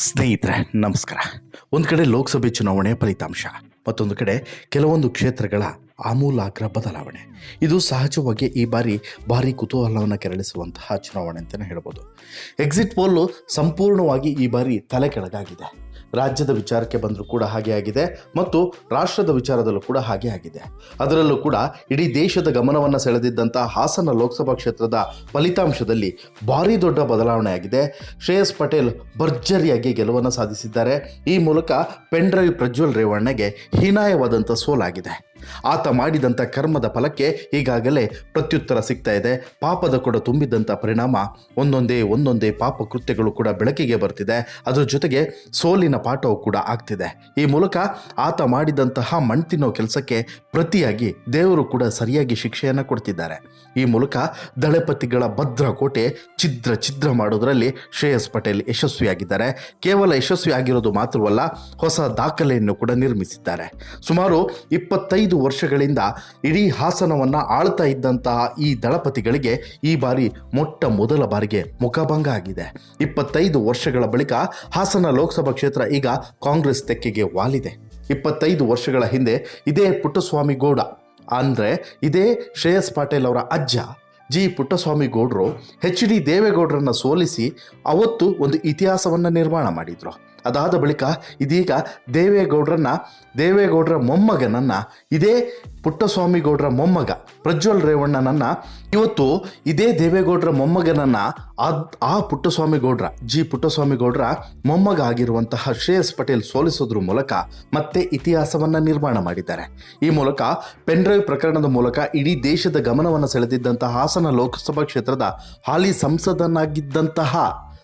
ಸ್ನೇಹಿತರೆ, ನಮಸ್ಕಾರ. ಒಂದು ಕಡೆ ಲೋಕಸಭೆ ಚುನಾವಣೆ ಫಲಿತಾಂಶ, ಮತ್ತೊಂದು ಕಡೆ ಕೆಲವೊಂದು ಕ್ಷೇತ್ರಗಳ ಆಮೂಲಾಗ್ರ ಬದಲಾವಣೆ. ಇದು ಸಹಜವಾಗಿ ಈ ಬಾರಿ ಭಾರಿ ಕುತೂಹಲವನ್ನು ಕೆರಳಿಸುವಂತಹ ಚುನಾವಣೆ ಅಂತಲೇ ಹೇಳ್ಬೋದು. ಎಕ್ಸಿಟ್ ಪೋಲು ಸಂಪೂರ್ಣವಾಗಿ ಈ ಬಾರಿ ತಲೆ ಕೆಳಗಾಗಿದೆ. ರಾಜ್ಯದ ವಿಚಾರಕ್ಕೆ ಬಂದರೂ ಕೂಡ ಹಾಗೆ ಆಗಿದೆ ಮತ್ತು ರಾಷ್ಟ್ರದ ವಿಚಾರದಲ್ಲೂ ಕೂಡ ಹಾಗೆ ಆಗಿದೆ. ಅದರಲ್ಲೂ ಕೂಡ ಇಡೀ ದೇಶದ ಗಮನವನ್ನು ಸೆಳೆದಿದ್ದಂಥ ಹಾಸನ ಲೋಕಸಭಾ ಕ್ಷೇತ್ರದ ಫಲಿತಾಂಶದಲ್ಲಿ ಭಾರಿ ದೊಡ್ಡ ಬದಲಾವಣೆ ಆಗಿದೆ. ಶ್ರೇಯಸ್ ಪಟೇಲ್ ಭರ್ಜರಿಯಾಗಿ ಗೆಲುವನ್ನು ಸಾಧಿಸಿದ್ದಾರೆ. ಈ ಮೂಲಕ ಪೆಂಡ್ರೈವ್ ಪ್ರಜ್ವಲ್ ರೇವಣ್ಣಗೆ ಹೀನಾಯವಾದಂಥ ಸೋಲಾಗಿದೆ. ಆತ ಮಾಡಿದಂಥ ಕರ್ಮದ ಫಲಕ್ಕೆ ಈಗಾಗಲೇ ಪ್ರತ್ಯುತ್ತರ ಸಿಗ್ತಾ ಇದೆ. ಪಾಪದ ಕೂಡ ತುಂಬಿದಂಥ ಪರಿಣಾಮ ಒಂದೊಂದೇ ಒಂದೊಂದೇ ಪಾಪ ಕೃತ್ಯಗಳು ಕೂಡ ಬೆಳಕಿಗೆ ಬರ್ತಿದೆ. ಅದರ ಜೊತೆಗೆ ಸೋಲಿನ ಪಾಠವು ಕೂಡ ಆಗ್ತಿದೆ. ಈ ಮೂಲಕ ಆತ ಮಾಡಿದಂತಹ ಮಣ್ತಿನ್ನೋ ಕೆಲಸಕ್ಕೆ ಪ್ರತಿಯಾಗಿ ದೇವರು ಕೂಡ ಸರಿಯಾಗಿ ಶಿಕ್ಷೆಯನ್ನು ಕೊಡ್ತಿದ್ದಾರೆ. ಈ ಮೂಲಕ ದಳಪತಿಗಳ ಭದ್ರ ಕೋಟೆ ಛಿದ್ರ ಛಿದ್ರ ಮಾಡೋದರಲ್ಲಿ ಶ್ರೇಯಸ್ ಪಟೇಲ್ ಯಶಸ್ವಿಯಾಗಿದ್ದಾರೆ. ಕೇವಲ ಯಶಸ್ವಿ ಆಗಿರೋದು ಮಾತ್ರವಲ್ಲ, ಹೊಸ ದಾಖಲೆಯನ್ನು ಕೂಡ ನಿರ್ಮಿಸಿದ್ದಾರೆ. ಸುಮಾರು ಇಪ್ಪತ್ತೈದು ವರ್ಷಗಳಿಂದ ಇಡೀ ಹಾಸನವನ್ನ ಆಳ್ತಾ ಇದ್ದಂತಹ ಈ ದಳಪತಿಗಳಿಗೆ ಈ ಬಾರಿ ಮೊಟ್ಟ ಮೊದಲ ಬಾರಿಗೆ ಮುಖಭಂಗ ಆಗಿದೆ. ಇಪ್ಪತ್ತೈದು ವರ್ಷಗಳ ಬಳಿಕ ಹಾಸನ ಲೋಕಸಭಾ ಕ್ಷೇತ್ರ ಈಗ ಕಾಂಗ್ರೆಸ್ ತೆಕ್ಕೆಗೆ ವಾಲಿದೆ. ಇಪ್ಪತ್ತೈದು ವರ್ಷಗಳ ಹಿಂದೆ ಇದೇ ಪುಟ್ಟಸ್ವಾಮಿ ಗೌಡ, ಅಂದ್ರೆ ಇದೇ ಶ್ರೇಯಸ್ ಪಾಟೇಲ್ ಅವರ ಅಜ್ಜ ಜಿ. ಪುಟ್ಟಸ್ವಾಮಿ ಗೌಡರು, ಎಚ್. ಡಿ. ದೇವೇಗೌಡರನ್ನ ಸೋಲಿಸಿ ಅವತ್ತು ಒಂದು ಇತಿಹಾಸವನ್ನ ನಿರ್ಮಾಣ ಮಾಡಿದರು. ಅದಾದ ಬಳಿಕ ಇದೀಗ ದೇವೇಗೌಡರನ್ನ, ದೇವೇಗೌಡರ ಮೊಮ್ಮಗನನ್ನು, ಇದೇ ಪುಟ್ಟಸ್ವಾಮಿಗೌಡರ ಮೊಮ್ಮಗ ಪ್ರಜ್ವಲ್ ರೇವಣ್ಣನನ್ನ, ಇವತ್ತು ಇದೇ ದೇವೇಗೌಡರ ಮೊಮ್ಮಗನನ್ನ ಆ ಪುಟ್ಟಸ್ವಾಮಿಗೌಡರ, ಜಿ ಪುಟ್ಟಸ್ವಾಮಿಗೌಡರ ಮೊಮ್ಮಗ ಆಗಿರುವಂತಹ ಶ್ರೇಯಸ್ ಪಟೇಲ್ ಸೋಲಿಸೋದ್ರ ಮೂಲಕ ಮತ್ತೆ ಇತಿಹಾಸವನ್ನ ನಿರ್ಮಾಣ ಮಾಡಿದ್ದಾರೆ. ಈ ಮೂಲಕ ಪೆನ್ಡ್ರೈವ್ ಪ್ರಕರಣದ ಮೂಲಕ ಇಡೀ ದೇಶದ ಗಮನವನ್ನು ಸೆಳೆದಿದ್ದಂತಹ ಹಾಸನ ಲೋಕಸಭಾ ಕ್ಷೇತ್ರದ ಹಾಲಿ ಸಂಸದನಾಗಿದ್ದಂತಹ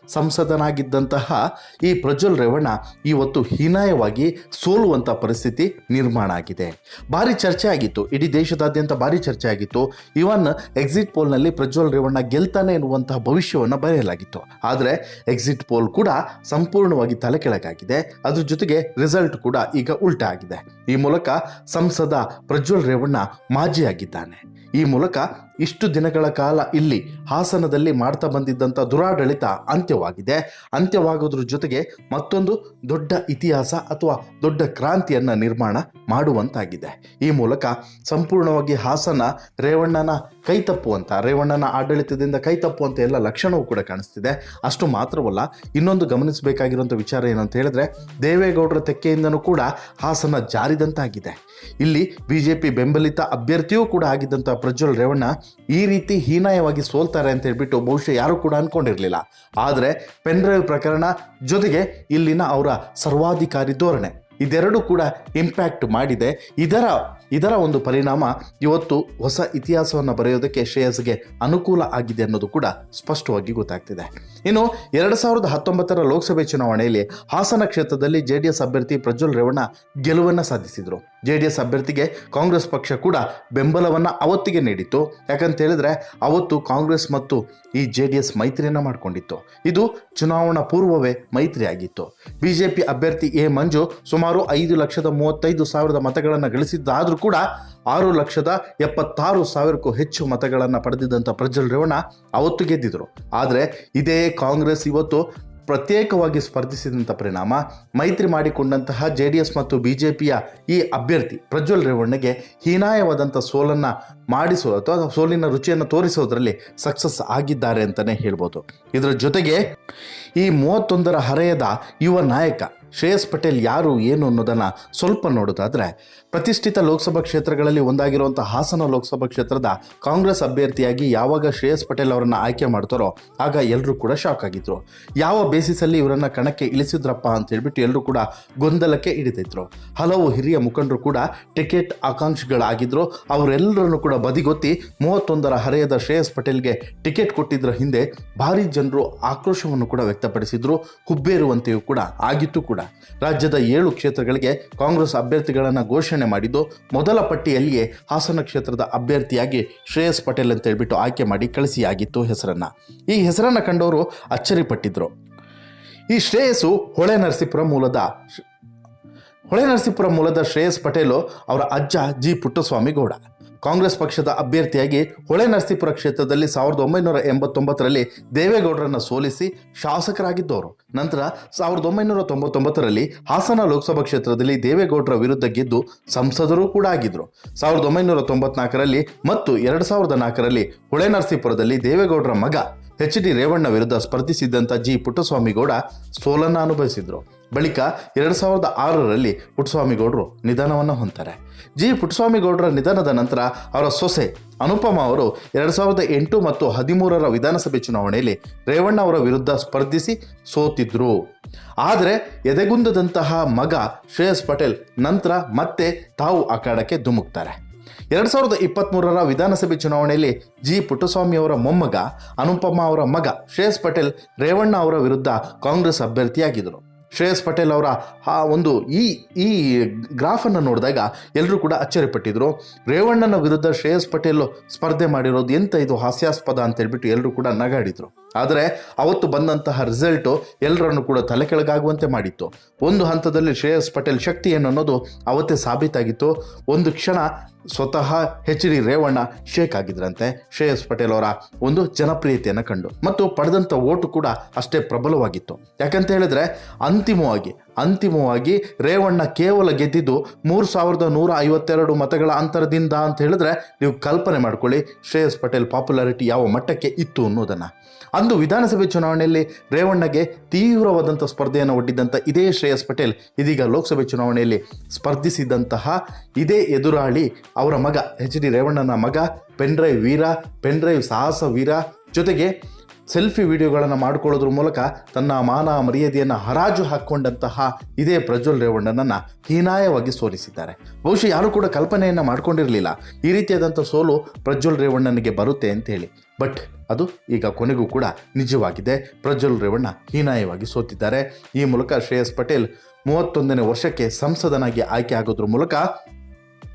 ಸಂಸದನಾಗಿದ್ದಂತಹ ಈ ಪ್ರಜ್ವಲ್ ರೇವಣ್ಣ ಇವತ್ತು ಹೀನಾಯವಾಗಿ ಸೋಲುವಂಥ ಪರಿಸ್ಥಿತಿ ನಿರ್ಮಾಣ ಆಗಿದೆ. ಭಾರಿ ಚರ್ಚೆ ಆಗಿತ್ತು. ಇಡೀ ದೇಶದಾದ್ಯಂತ ಭಾರಿ ಚರ್ಚೆ ಆಗಿತ್ತು. ಇವನ್ ಎಕ್ಸಿಟ್ ಪೋಲ್ನಲ್ಲಿ ಪ್ರಜ್ವಲ್ ರೇವಣ್ಣ ಗೆಲ್ತಾನೆ ಎನ್ನುವಂತಹ ಭವಿಷ್ಯವನ್ನು ಬರೆಯಲಾಗಿತ್ತು. ಆದರೆ ಎಕ್ಸಿಟ್ ಪೋಲ್ ಕೂಡ ಸಂಪೂರ್ಣವಾಗಿ ತಲೆ ಕೆಳಗಾಗಿದೆ. ಅದ್ರ ಜೊತೆಗೆ ರಿಸಲ್ಟ್ ಕೂಡ ಈಗ ಉಲ್ಟಾ ಆಗಿದೆ. ಈ ಮೂಲಕ ಸಂಸದ ಪ್ರಜ್ವಲ್ ರೇವಣ್ಣ ಮಾಜಿಯಾಗಿದ್ದಾನೆ. ಈ ಮೂಲಕ ಇಷ್ಟು ದಿನಗಳ ಕಾಲ ಇಲ್ಲಿ ಹಾಸನದಲ್ಲಿ ಮಾಡ್ತಾ ಬಂದಿದ್ದಂಥ ದುರಾಡಳಿತ ಅಂತ್ಯವಾಗಿದೆ. ಅಂತ್ಯವಾಗೋದ್ರ ಜೊತೆಗೆ ಮತ್ತೊಂದು ದೊಡ್ಡ ಇತಿಹಾಸ ಅಥವಾ ದೊಡ್ಡ ಕ್ರಾಂತಿಯನ್ನು ನಿರ್ಮಾಣ ಮಾಡುವಂತಾಗಿದೆ. ಈ ಮೂಲಕ ಸಂಪೂರ್ಣವಾಗಿ ಹಾಸನ ರೇವಣ್ಣನ ಕೈ ತಪ್ಪುವಂತ ರೇವಣ್ಣನ ಆಡಳಿತದಿಂದ ಕೈ ತಪ್ಪುವಂತ ಎಲ್ಲ ಲಕ್ಷಣವೂ ಕೂಡ ಕಾಣಿಸ್ತಿದೆ. ಅಷ್ಟು ಮಾತ್ರವಲ್ಲ, ಇನ್ನೊಂದು ಗಮನಿಸಬೇಕಾಗಿರುವಂಥ ವಿಚಾರ ಏನಂತ ಹೇಳಿದ್ರೆ, ದೇವೇಗೌಡರ ತೆಕ್ಕೆಯಿಂದನೂ ಕೂಡ ಹಾಸನ ಜಾರಿದಂತಾಗಿದೆ. ಇಲ್ಲಿ ಬಿ ಜೆ ಪಿ ಬೆಂಬಲಿತ ಅಭ್ಯರ್ಥಿಯೂ ಕೂಡ ಆಗಿದ್ದಂಥ ಪ್ರಜ್ವಲ್ ರೇವಣ್ಣ ಈ ರೀತಿ ಹೀನಾಯವಾಗಿ ಸೋಲ್ತಾರೆ ಅಂತ ಹೇಳ್ಬಿಟ್ಟು ಬಹುಶಃ ಯಾರೂ ಕೂಡ ಅನ್ಕೊಂಡಿರಲಿಲ್ಲ. ಆದರೆ ಪೆನ್ಡ್ರೈವ್ ಪ್ರಕರಣ ಜೊತೆಗೆ ಇಲ್ಲಿನ ಅವರ ಸರ್ವಾಧಿಕಾರಿ ಧೋರಣೆ. ಇದೆರಡೂ ಕೂಡ ಇಂಪ್ಯಾಕ್ಟ್ ಮಾಡಿದೆ. ಇದರ ಇದರ ಒಂದು ಪರಿಣಾಮ ಇವತ್ತು ಹೊಸ ಇತಿಹಾಸವನ್ನು ಬರೆಯೋದಕ್ಕೆ ಶ್ರೇಯಸ್ಗೆ ಅನುಕೂಲ ಆಗಿದೆ ಅನ್ನೋದು ಕೂಡ ಸ್ಪಷ್ಟವಾಗಿ ಗೊತ್ತಾಗ್ತಿದೆ. ಇನ್ನು ಎರಡು ಸಾವಿರದ ಹತ್ತೊಂಬತ್ತರ ಲೋಕಸಭೆ ಚುನಾವಣೆಯಲ್ಲಿ ಹಾಸನ ಕ್ಷೇತ್ರದಲ್ಲಿ ಜೆ ಡಿ ಎಸ್ ಅಭ್ಯರ್ಥಿ ಪ್ರಜ್ವಲ್ ರೇವಣ್ಣ ಗೆಲುವನ್ನು ಸಾಧಿಸಿದ್ರು. ಜೆ ಡಿ ಎಸ್ ಅಭ್ಯರ್ಥಿಗೆ ಕಾಂಗ್ರೆಸ್ ಪಕ್ಷ ಕೂಡ ಬೆಂಬಲವನ್ನು ಅವತ್ತಿಗೆ ನೀಡಿತ್ತು. ಯಾಕಂತ ಹೇಳಿದ್ರೆ ಅವತ್ತು ಕಾಂಗ್ರೆಸ್ ಮತ್ತು ಈ ಜೆ ಡಿ ಮೈತ್ರಿಯನ್ನು ಮಾಡಿಕೊಂಡಿತ್ತು. ಇದು ಚುನಾವಣಾ ಪೂರ್ವವೇ ಮೈತ್ರಿ ಆಗಿತ್ತು. ಬಿಜೆಪಿ ಅಭ್ಯರ್ಥಿ ಎ ಮಂಜು ಸುಮಾರು ಐದು ಲಕ್ಷದ ಮೂವತ್ತೈದು ಸಾವಿರದ ಮತಗಳನ್ನು ಗಳಿಸಿದ್ದಾದರೂ ಕೂಡ ಆರು ಲಕ್ಷದ ಎಪ್ಪತ್ತಾರು ಸಾವಿರಕ್ಕೂ ಹೆಚ್ಚು ಮತಗಳನ್ನು ಪಡೆದಿದ್ದಂಥ ಪ್ರಜ್ವಲ್ ರೇವಣ್ಣ ಅವತ್ತು ಗೆದ್ದಿದ್ರು. ಆದರೆ ಇದೇ ಕಾಂಗ್ರೆಸ್ ಇವತ್ತು ಪ್ರತ್ಯೇಕವಾಗಿ ಸ್ಪರ್ಧಿಸಿದಂಥ ಪರಿಣಾಮ. ಮೈತ್ರಿ ಮಾಡಿಕೊಂಡಂತಹ ಜೆ ಮತ್ತು ಬಿ ಜೆ ಪಿಯ ಈ ಅಭ್ಯರ್ಥಿ ಪ್ರಜ್ವಲ್ ರೇವಣ್ಣಗೆ ಹೀನಾಯವಾದಂಥ ಸೋಲನ್ನು ಮಾಡಿಸೋ ಅಥವಾ ಸೋಲಿನ ರುಚಿಯನ್ನು ತೋರಿಸೋದ್ರಲ್ಲಿ ಸಕ್ಸಸ್ ಆಗಿದ್ದಾರೆ ಅಂತಲೇ ಹೇಳ್ಬೋದು. ಇದರ ಜೊತೆಗೆ ಈ ಮೂವತ್ತೊಂದರ ಹರೆಯದ ಯುವ ನಾಯಕ ಶ್ರೇಯಸ್ ಪಟೇಲ್ ಯಾರು, ಏನು ಅನ್ನೋದನ್ನು ಸ್ವಲ್ಪ ನೋಡೋದಾದರೆ, ಪ್ರತಿಷ್ಠಿತ ಲೋಕಸಭಾ ಕ್ಷೇತ್ರಗಳಲ್ಲಿ ಒಂದಾಗಿರುವಂಥ ಹಾಸನ ಲೋಕಸಭಾ ಕ್ಷೇತ್ರದ ಕಾಂಗ್ರೆಸ್ ಅಭ್ಯರ್ಥಿಯಾಗಿ ಯಾವಾಗ ಶ್ರೇಯಸ್ ಪಟೇಲ್ ಅವರನ್ನು ಆಯ್ಕೆ ಮಾಡ್ತಾರೋ, ಆಗ ಎಲ್ಲರೂ ಕೂಡ ಶಾಕ್ ಆಗಿದ್ರು. ಯಾವ ಬೇಸಿಸಲ್ಲಿ ಇವರನ್ನು ಕಣಕ್ಕೆ ಇಳಿಸಿದ್ರಪ್ಪ ಅಂತ ಹೇಳ್ಬಿಟ್ಟು ಎಲ್ಲರೂ ಕೂಡ ಗೊಂದಲಕ್ಕೆ ಹಿಡಿದಿದ್ರು ಹಲವು ಹಿರಿಯ ಮುಖಂಡರು ಕೂಡ ಟಿಕೆಟ್ ಆಕಾಂಕ್ಷಿಗಳಾಗಿದ್ದರು ಅವರೆಲ್ಲರನ್ನು ಕೂಡ ಬದಿಗೊತ್ತಿ ಮೂವತ್ತೊಂದರ ಹರೆಯದ ಶ್ರೇಯಸ್ ಪಟೇಲ್ಗೆ ಟಿಕೆಟ್ ಕೊಟ್ಟಿದ್ದರ ಹಿಂದೆ ಭಾರಿ ಜನರು ಆಕ್ರೋಶವನ್ನು ಕೂಡ ವ್ಯಕ್ತಪಡಿಸಿದ್ರು. ಹುಬ್ಬೇರುವಂತೆಯೂ ಕೂಡ ಆಗಿತ್ತು ಕೂಡ. ರಾಜ್ಯದ ಏಳು ಕ್ಷೇತ್ರಗಳಿಗೆ ಕಾಂಗ್ರೆಸ್ ಅಭ್ಯರ್ಥಿಗಳನ್ನು ಘೋಷಣೆ ಮಾಡಿದ್ದು, ಮೊದಲ ಪಟ್ಟಿಯಲ್ಲಿಯೇ ಹಾಸನ ಕ್ಷೇತ್ರದ ಅಭ್ಯರ್ಥಿಯಾಗಿ ಶ್ರೇಯಸ್ ಪಟೇಲ್ ಅಂತ ಹೇಳ್ಬಿಟ್ಟು ಆಯ್ಕೆ ಮಾಡಿ ಕಳಿಸಿಯಾಗಿತ್ತು ಹೆಸರನ್ನ. ಈ ಹೆಸರನ್ನು ಕಂಡವರು ಅಚ್ಚರಿಪಟ್ಟಿದ್ರು. ಈ ಶ್ರೇಯಸ್ಸು ಹೊಳೆ ನರಸೀಪುರ ಮೂಲದ ಹೊಳೆ ನರಸೀಪುರ ಮೂಲದ ಶ್ರೇಯಸ್ ಪಟೇಲು ಅವರ ಅಜ್ಜ ಜಿ ಪುಟ್ಟಸ್ವಾಮಿ ಗೌಡ. ಕಾಂಗ್ರೆಸ್ ಪಕ್ಷದ ಅಭ್ಯರ್ಥಿಯಾಗಿ ಹೊಳೆ ನರಸೀಪುರ ಕ್ಷೇತ್ರದಲ್ಲಿ ಸಾವಿರದ ಒಂಬೈನೂರ ಎಂಬತ್ತೊಂಬತ್ತರಲ್ಲಿ ದೇವೇಗೌಡರನ್ನು ಸೋಲಿಸಿ ಶಾಸಕರಾಗಿದ್ದವರು. ನಂತರ ಸಾವಿರದ ಒಂಬೈನೂರ ತೊಂಬತ್ತೊಂಬತ್ತರಲ್ಲಿ ಹಾಸನ ಲೋಕಸಭಾ ಕ್ಷೇತ್ರದಲ್ಲಿ ದೇವೇಗೌಡರ ವಿರುದ್ಧ ಗೆದ್ದು ಸಂಸದರು ಕೂಡ ಆಗಿದ್ದರು ಸಾವಿರದ ಒಂಬೈನೂರ ತೊಂಬತ್ನಾಲ್ಕರಲ್ಲಿ ಮತ್ತು ಎರಡು ಸಾವಿರದ ನಾಲ್ಕರಲ್ಲಿ ಹೊಳೆ ನರಸೀಪುರದಲ್ಲಿ ದೇವೇಗೌಡರ ಮಗ ಎಚ್ ಡಿ ರೇವಣ್ಣ ವಿರುದ್ಧ ಸ್ಪರ್ಧಿಸಿದ್ದಂಥ ಜಿ ಪುಟ್ಟಸ್ವಾಮಿಗೌಡ ಸೋಲನ್ನು ಅನುಭವಿಸಿದ್ರು. ಬಳಿಕ ಎರಡು ಸಾವಿರದ ಆರರಲ್ಲಿ ಪುಟ್ಟಸ್ವಾಮಿಗೌಡರು ನಿಧನವನ್ನು ಹೊಂತಾರೆ ಜಿ ಪುಟ್ಟಸ್ವಾಮಿಗೌಡರ ನಿಧನದ ನಂತರ ಅವರ ಸೊಸೆ ಅನುಪಮ ಅವರು ಎರಡು ಸಾವಿರದ ಎಂಟು ಮತ್ತು ಹದಿಮೂರರ ವಿಧಾನಸಭೆ ಚುನಾವಣೆಯಲ್ಲಿ ರೇವಣ್ಣ ಅವರ ವಿರುದ್ಧ ಸ್ಪರ್ಧಿಸಿ ಸೋತಿದ್ರು. ಆದರೆ ಎದೆಗುಂದದಂತಹ ಮಗ ಶ್ರೇಯಸ್ ಪಟೇಲ್ ನಂತರ ಮತ್ತೆ ತಾವು ಅಖಾಡಕ್ಕೆ ಧುಮುಕ್ತಾರೆ. ಎರಡು ಸಾವಿರದ ಇಪ್ಪತ್ತ್ಮೂರರ ವಿಧಾನಸಭೆ ಚುನಾವಣೆಯಲ್ಲಿ ಜಿ ಪುಟ್ಟಸ್ವಾಮಿ ಅವರ ಮೊಮ್ಮಗ, ಅನುಪಮ ಅವರ ಮಗ, ಶ್ರೇಯಸ್ ಪಟೇಲ್, ರೇವಣ್ಣ ಅವರ ವಿರುದ್ಧ ಕಾಂಗ್ರೆಸ್ ಅಭ್ಯರ್ಥಿಯಾಗಿದ್ದರು. ಶ್ರೇಯಸ್ ಪಟೇಲ್ ಅವರ, ಆ, ಒಂದು ಈ ಈ ಗ್ರಾಫನ್ನು ನೋಡಿದಾಗ ಎಲ್ಲರೂ ಕೂಡ ಅಚ್ಚರಿಪಟ್ಟಿದ್ರು. ರೇವಣ್ಣನ ವಿರುದ್ಧ ಶ್ರೇಯಸ್ ಪಟೇಲ್ ಸ್ಪರ್ಧೆ ಮಾಡಿರೋದು ಎಂತ ಇದು ಹಾಸ್ಯಾಸ್ಪದ ಅಂತ ಹೇಳ್ಬಿಟ್ಟು ಎಲ್ಲರೂ ಕೂಡ ನಗಾಡಿದ್ರು. ಆದರೆ ಅವತ್ತು ಬಂದಂತಹ ರಿಸಲ್ಟು ಎಲ್ಲರನ್ನು ಕೂಡ ತಲೆ ಕೆಳಗಾಗುವಂತೆ ಮಾಡಿತ್ತು. ಒಂದು ಹಂತದಲ್ಲಿ ಶ್ರೇಯಸ್ ಪಟೇಲ್ ಶಕ್ತಿ ಏನು ಅನ್ನೋದು ಅವತ್ತೇ ಸಾಬೀತಾಗಿತ್ತು. ಒಂದು ಕ್ಷಣ ಸ್ವತಃ ಎಚ್ ಡಿ ರೇವಣ್ಣ ಶೇಕ್ ಆಗಿದ್ರಂತೆ. ಶ್ರೇಯಸ್ ಪಟೇಲ್ ಅವರ ಒಂದು ಜನಪ್ರಿಯತೆಯನ್ನು ಕಂಡು. ಮತ್ತು ಪಡೆದಂಥ ಓಟು ಕೂಡ ಅಷ್ಟೇ ಪ್ರಬಲವಾಗಿತ್ತು. ಯಾಕಂತ ಹೇಳಿದ್ರೆ ಅಂತಿಮವಾಗಿ ಅಂತಿಮವಾಗಿ ರೇವಣ್ಣ ಕೇವಲ ಗೆದ್ದಿದ್ದು ಮೂರು ಸಾವಿರದ ನೂರ ಐವತ್ತೆರಡು ಮತಗಳ ಅಂತರದಿಂದ ಅಂತ ಹೇಳಿದ್ರೆ ನೀವು ಕಲ್ಪನೆ ಮಾಡ್ಕೊಳ್ಳಿ, ಶ್ರೇಯಸ್ ಪಟೇಲ್ ಪಾಪ್ಯುಲಾರಿಟಿ ಯಾವ ಮಟ್ಟಕ್ಕೆ ಇತ್ತು ಅನ್ನೋದನ್ನು. ಅಂದು ವಿಧಾನಸಭೆ ಚುನಾವಣೆಯಲ್ಲಿ ರೇವಣ್ಣಗೆ ತೀವ್ರವಾದಂಥ ಸ್ಪರ್ಧೆಯನ್ನು ಒಡ್ಡಿದ್ದಂಥ ಇದೇ ಶ್ರೇಯಸ್ ಪಟೇಲ್, ಇದೀಗ ಲೋಕಸಭೆ ಚುನಾವಣೆಯಲ್ಲಿ ಸ್ಪರ್ಧಿಸಿದಂತಹ ಇದೇ ಎದುರಾಳಿ ಅವರ ಮಗ, ಎಚ್ ಡಿ ರೇವಣ್ಣನ ಮಗ, ಪೆನ್ಡ್ರೈವ್ ವೀರ, ಪೆನ್ಡ್ರೈವ್ ಸಾಹಸ ವೀರ ಜೊತೆಗೆ ಸೆಲ್ಫಿ ವಿಡಿಯೋಗಳನ್ನು ಮಾಡಿಕೊಳ್ಳೋದ್ರ ಮೂಲಕ ತನ್ನ ಮಾನ ಮರ್ಯಾದೆಯನ್ನು ಹರಾಜು ಹಾಕ್ಕೊಂಡಂತಹ ಇದೇ ಪ್ರಜ್ವಲ್ ರೇವಣ್ಣನನ್ನು ಹೀನಾಯವಾಗಿ ಸೋಲಿಸಿದ್ದಾರೆ. ಬಹುಶಃ ಯಾರೂ ಕೂಡ ಕಲ್ಪನೆಯನ್ನು ಮಾಡ್ಕೊಂಡಿರಲಿಲ್ಲ. ಈ ರೀತಿಯಾದಂಥ ಸೋಲು ಪ್ರಜ್ವಲ್ ರೇವಣ್ಣನಿಗೆ ಬರುತ್ತೆ ಅಂತ ಹೇಳಿ. ಬಟ್ ಅದು ಈಗ ಕೊನೆಗೂ ಕೂಡ ನಿಜವಾಗಿದೆ. ಪ್ರಜ್ವಲ್ ರೇವಣ್ಣ ಹೀನಾಯವಾಗಿ ಸೋತಿದ್ದಾರೆ. ಈ ಮೂಲಕ ಶ್ರೇಯಸ್ ಪಟೇಲ್ ಮೂವತ್ತೊಂದನೇ ವರ್ಷಕ್ಕೆ ಸಂಸದನಾಗಿ ಆಯ್ಕೆ ಆಗೋದ್ರ ಮೂಲಕ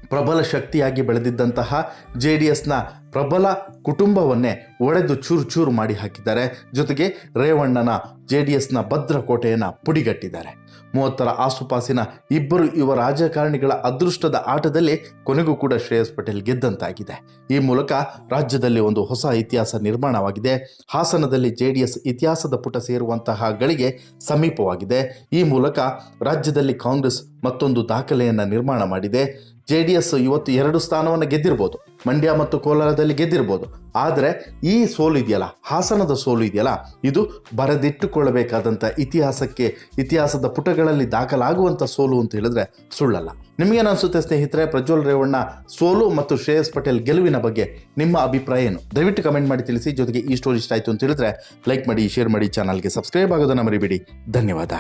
ಪ್ರಬಲ ಶಕ್ತಿಯಾಗಿ ಬೆಳೆದಿದ್ದಂತಹ ಜೆ ಡಿ ಎಸ್ನ ಪ್ರಬಲ ಕುಟುಂಬವನ್ನೇ ಒಡೆದು ಚೂರು ಚೂರು ಮಾಡಿ ಹಾಕಿದ್ದಾರೆ. ಜೊತೆಗೆ ರೇವಣ್ಣನ ಜೆ ಡಿ ಎಸ್ನ ಭದ್ರಕೋಟೆಯನ್ನು ಪುಡಿಗಟ್ಟಿದ್ದಾರೆ. ಮೂವತ್ತರ ಆಸುಪಾಸಿನ ಇಬ್ಬರು ಯುವ ರಾಜಕಾರಣಿಗಳ ಅದೃಷ್ಟದ ಆಟದಲ್ಲಿ ಕೊನೆಗೂ ಕೂಡ ಶ್ರೇಯಸ್ ಪಟೇಲ್ ಗೆದ್ದಂತಾಗಿದೆ. ಈ ಮೂಲಕ ರಾಜ್ಯದಲ್ಲಿ ಒಂದು ಹೊಸ ಇತಿಹಾಸ ನಿರ್ಮಾಣವಾಗಿದೆ. ಹಾಸನದಲ್ಲಿ ಜೆ ಡಿ ಎಸ್ ಇತಿಹಾಸದ ಪುಟ ಸೇರುವಂತಹ ಗಳಿಗೆ ಸಮೀಪವಾಗಿದೆ. ಈ ಮೂಲಕ ರಾಜ್ಯದಲ್ಲಿ ಕಾಂಗ್ರೆಸ್ ಮತ್ತೊಂದು ದಾಖಲೆಯನ್ನು ನಿರ್ಮಾಣ ಮಾಡಿದೆ. ಜೆ ಡಿ ಎಸ್ ಇವತ್ತು ಎರಡು ಸ್ಥಾನವನ್ನು ಗೆದ್ದಿರ್ಬೋದು. ಮಂಡ್ಯ ಮತ್ತು ಕೋಲಾರದಲ್ಲಿ ಗೆದ್ದಿರ್ಬೋದು. ಆದರೆ ಈ ಸೋಲು ಇದೆಯಲ್ಲ, ಹಾಸನದ ಸೋಲು ಇದೆಯಲ್ಲ, ಇದು ಬರೆದಿಟ್ಟುಕೊಳ್ಳಬೇಕಾದಂಥ ಇತಿಹಾಸಕ್ಕೆ, ಇತಿಹಾಸದ ಪುಟಗಳಲ್ಲಿ ದಾಖಲಾಗುವಂಥ ಸೋಲು ಅಂತ ಹೇಳಿದ್ರೆ ಸುಳ್ಳಲ್ಲ. ನಿಮಗೇನು ಅನಿಸುತ್ತೆ ಸ್ನೇಹಿತರೆ, ಪ್ರಜ್ವಲ್ ರೇವಣ್ಣ ಸೋಲು ಮತ್ತು ಶ್ರೇಯಸ್ ಪಟೇಲ್ ಗೆಲುವಿನ ಬಗ್ಗೆ ನಿಮ್ಮ ಅಭಿಪ್ರಾಯ ಏನು? ದಯವಿಟ್ಟು ಕಮೆಂಟ್ ಮಾಡಿ ತಿಳಿಸಿ, ಜೊತೆಗೆ ಈ ಸ್ಟೋರಿ ಇಷ್ಟ ಆಯಿತು ಅಂತ ಹೇಳಿದ್ರೆ ಲೈಕ್ ಮಾಡಿ, ಶೇರ್ ಮಾಡಿ, ಚಾನಲ್ಗೆ ಸಬ್ಸ್ಕ್ರೈಬ್ ಆಗೋದನ್ನು ಮರಿಬೇಡಿ. ಧನ್ಯವಾದ.